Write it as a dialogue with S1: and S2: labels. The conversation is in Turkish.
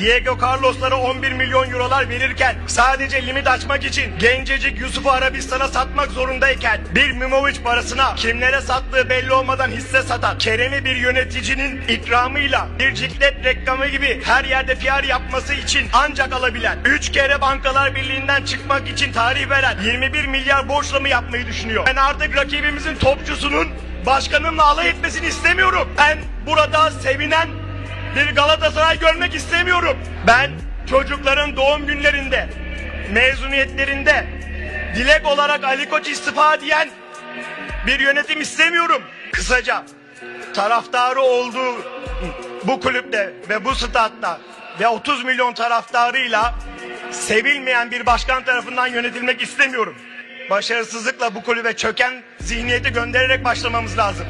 S1: Diego Carlos'lara 11 milyon eurolar verirken sadece limit açmak için gencecik Yusuf'u Arabistan'a satmak zorundayken bir Mimovic parasına kimlere sattığı belli olmadan hisse satan Kerem'i bir yöneticinin ikramıyla bir ciklet reklamı gibi her yerde PR yapması için ancak alabilen 3 kere Bankalar Birliği'nden çıkmak için tarih veren 21 milyar borçla mı yapmayı düşünüyor? Ben artık rakibimizin topçusunun başkanımla alay etmesini istemiyorum. Ben burada sevinen bir Galatasaray görmek istemiyorum. Ben çocukların doğum günlerinde, mezuniyetlerinde dilek olarak Ali Koç istifa diyen bir yönetim istemiyorum. Kısaca taraftarı olduğu bu kulüpte ve bu statta ve 30 milyon taraftarıyla sevilmeyen bir başkan tarafından yönetilmek istemiyorum. Başarısızlıkla bu kulübe çöken zihniyeti göndererek başlamamız lazım.